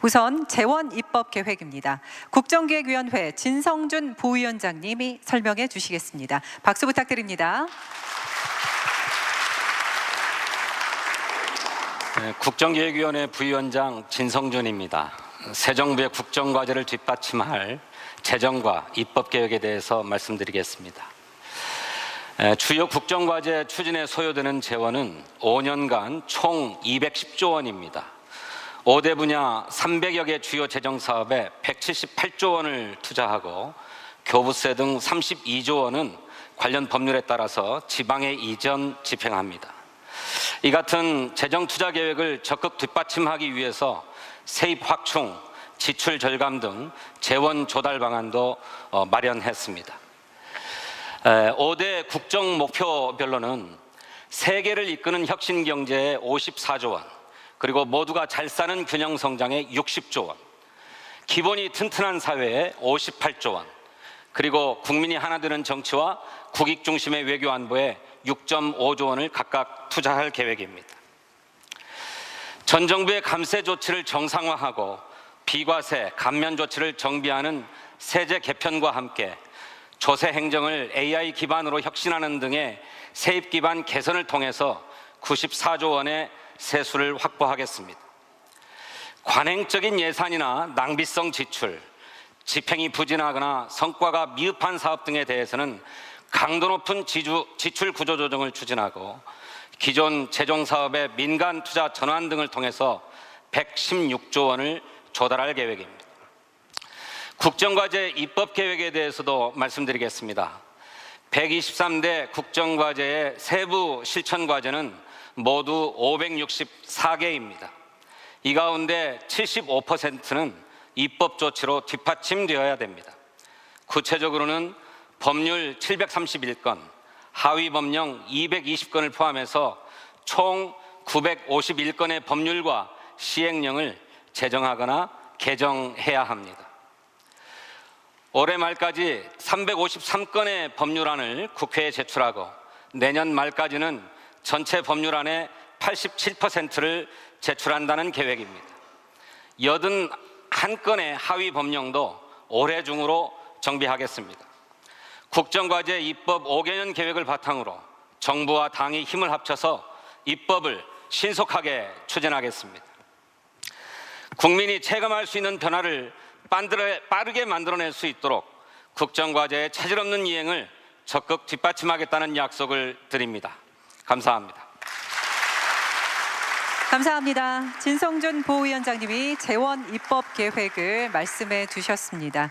우선 재원 입법 계획입니다. 국정기획위원회 진성준 부위원장님이 설명해 주시겠습니다. 박수 부탁드립니다. 네, 국정기획위원회 부위원장 진성준입니다. 새 정부의 국정과제를 뒷받침할 재정과 입법계획에 대해서 말씀드리겠습니다. 에, 주요 국정과제 추진에 소요되는 재원은 5년간 총 210조 원입니다. 5대 분야 300여 개 주요 재정 사업에 178조 원을 투자하고 교부세 등 32조 원은 관련 법률에 따라서 지방에 이전 집행합니다. 이 같은 재정 투자 계획을 적극 뒷받침하기 위해서 세입 확충, 지출 절감 등 재원 조달 방안도 어, 마련했습니다. 에, 5대 국정 목표별로는 세계를 이끄는 혁신 경제에 54조 원, 그리고 모두가 잘 사는 균형 성장에 60조 원, 기본이 튼튼한 사회에 58조 원, 그리고 국민이 하나 되는 정치와 국익 중심의 외교 안보에 6.5조 원을 각각 투자할 계획입니다. 전 정부의 감세 조치를 정상화하고 비과세, 감면 조치를 정비하는 세제 개편과 함께 조세 행정을 AI 기반으로 혁신하는 등의 세입 기반 개선을 통해서 94조 원의 세수를 확보하겠습니다. 관행적인 예산이나 낭비성 지출, 집행이 부진하거나 성과가 미흡한 사업 등에 대해서는 강도 높은 지주, 지출 구조 조정을 추진하고 기존 재정 사업의 민간 투자 전환 등을 통해서 116조 원을 조달할 계획입니다. 국정과제 입법 계획에 대해서도 말씀드리겠습니다. 123대 국정과제의 세부 실천 과제는 모두 564개입니다. 이 가운데 75%는 입법 조치로 뒷받침되어야 됩니다. 구체적으로는 법률 731건, 하위 법령 220건을 포함해서 총 951건의 법률과 시행령을 제정하거나 개정해야 합니다. 올해 말까지 353건의 법률안을 국회에 제출하고 내년 말까지는 전체 법률안의 87%를 제출한다는 계획입니다. 81건의 하위 법령도 올해 중으로 정비하겠습니다. 국정과제 입법 5개년 계획을 바탕으로 정부와 당이 힘을 합쳐서 입법을 신속하게 추진하겠습니다. 국민이 체감할 수 있는 변화를 빠르게 만들어낼 수 있도록 국정과제의 차질 없는 이행을 적극 뒷받침하겠다는 약속을 드립니다. 감사합니다. 감사합니다. 진성준 부위원장님이 재원 입법 계획을 말씀해 주셨습니다.